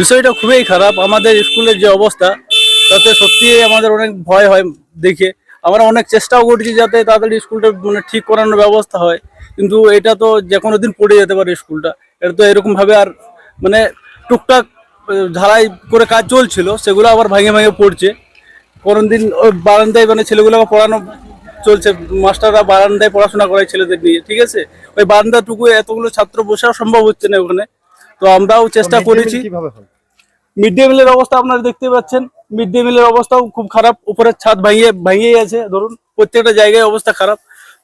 বিষয়টা খুবই খারাপ। আমাদের স্কুলের যে অবস্থা তাতে সত্যি আমাদের অনেক ভয় হয় দেখে। আমরা অনেক চেষ্টাও করছি যাতে তাড়াতাড়ি স্কুলটা মানে ঠিক করানোর ব্যবস্থা হয়। কিন্তু এটা তো যে কোনো দিন পড়ে যেতে পারে স্কুলটা। এটা তো এরকমভাবে আর মানে টুকটাক ঢালাই করে কাজ চলছিল সেগুলো আবার ভাঙে ভাঙে পড়ছে। কোনো দিন ওই বারান্দায় মানে ছেলেগুলোকে পড়ানো চলছে। মাস্টাররা বারান্দায় পড়াশোনা করায় ছেলেদের নিয়ে ঠিক আছে? ওই বারান্দাটুকু এতগুলো ছাত্র বসাও সম্ভব হচ্ছে না ওখানে। তো আমরাও চেষ্টা করেছি। কীভাবে মিড ডে মিলের অবস্থা আপনারা দেখতে পাচ্ছেন। মিড ডে মিলের অবস্থাও খুব খারাপ। উপরের ছাদ ভাঙিয়ে ভাঙিয়ে আছে ধরুন। প্রত্যেকটা জায়গায় অবস্থা খারাপ।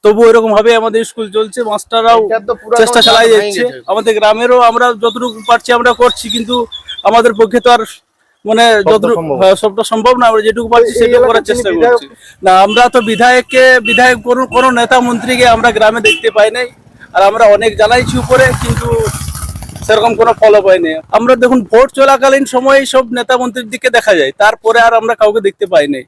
তবু এরকম ভাবে আমাদের স্কুল চলছে। মাস্টাররাও চেষ্টা চালাই যাচ্ছে। আমাদের গ্রামেরও আমরা যতটুকু পারছি আমরা করছি কিন্তু আমাদের পক্ষে তো আর মানে যতটুকু হ্যাঁ, সবটা সম্ভব না। আমরা যেটুকু পারছি সেটুকু করার চেষ্টা করছি। না আমরা তো বিধায়ককে বিধায়ক কোনো কোনো নেতা মন্ত্রীকে আমরা গ্রামে দেখতে পাই নাই। আর আমরা অনেক জানাইছি উপরে কিন্তু সেরকম কোনো ফলো পাইনি আমরা দেখুন ভোট চলাকালীন সময় সব নেতা মন্ত্রীর দিকে দেখা যায় তারপরে আর আমরা কাউকে দেখতে পাই নাই।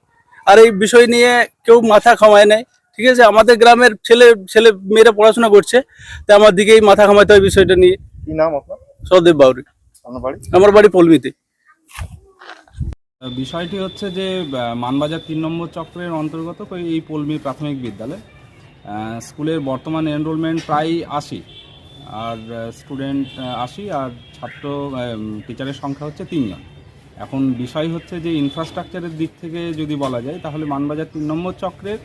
আর এই বিষয় নিয়ে কেউ মাথা খামায় নাই। ঠিক আছে আমাদের গ্রামের ছেলে ছেলে মেয়েরা পড়াশোনা করছে তা আমার দিকেই মাথা খামাইতে হয় বিষয়টা নিয়ে। কি নাম আপনার? সদেব বাউরি। আমার বাড়ি পলমিতে। বিষয়টি হচ্ছে যে মানবাজার তিন নম্বর চক্রের অন্তর্গত এই পল্লী প্রাথমিক বিদ্যালয়। স্কুলের বর্তমান এনরোলমেন্ট প্রায় আশি। আর স্টুডেন্ট আশি আর ছাত্র টিচারের সংখ্যা হচ্ছে তিনজন। এখন বিষয় হচ্ছে যে ইনফ্রাস্ট্রাকচারের দিক থেকে যদি বলা যায়, তাহলে মানবাজার তিন নম্বর চক্রের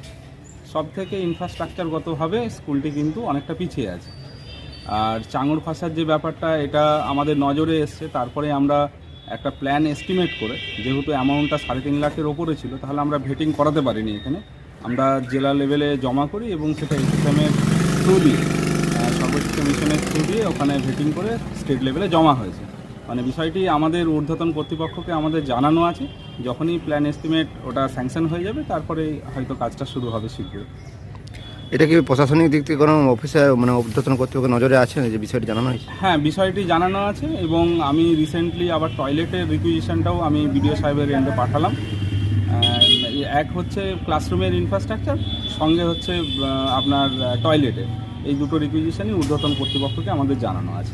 সব থেকে ইনফ্রাস্ট্রাকচারগতভাবে স্কুলটি কিন্তু অনেকটা পিছিয়ে আছে। আর চাঙড় ফাঁসার যে ব্যাপারটা, এটা আমাদের নজরে এসছে। তারপরে আমরা একটা প্ল্যান এস্টিমেট করে, যেহেতু অ্যামাউন্টটা সাড়ে তিন লাখের ওপরে ছিল, তাহলে আমরা ভেটিং করাতে পারিনি এখানে। আমরা জেলা লেভেলে জমা করি এবং সেটা এক্সামের থ্রু দিয়ে আহ, মিশনের থ্রু দিয়ে ওখানে ভেটিং করে স্টেট লেভেলে জমা হয়েছে। মানে বিষয়টি আমাদের ঊর্ধ্বতন কর্তৃপক্ষকে আমাদের জানানো আছে। যখনই প্ল্যান এস্টিমেট ওটা স্যাংশন হয়ে যাবে তারপরে হয়তো কাজটা শুরু হবে শীঘ্রই। এটা কি প্রশাসনিক দিক থেকে কোনো অফিসে মানে ঊর্ধ্বতন কর্তৃপক্ষের নজরে আছে যে বিষয়টি জানানো হয়েছে? হ্যাঁ বিষয়টি জানানো আছে এবং আমি রিসেন্টলি আবার টয়লেটের রিকুইজিশনটাও আমি বিডিও সাহেবের এন্ডে পাঠালাম। এক হচ্ছে ক্লাসরুমের ইনফ্রাস্ট্রাকচার সঙ্গে হচ্ছে আপনার টয়লেটের এই দুটো রিকুইজিশনই ঊর্ধ্বতন কর্তৃপক্ষকে আমাদের জানানো আছে।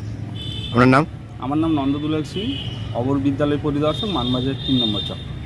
আপনার নাম? আমার নাম নন্দদুলাল সিং অবর বিদ্যালয় পরিদর্শক মানবাজার তিন নম্বর চক্র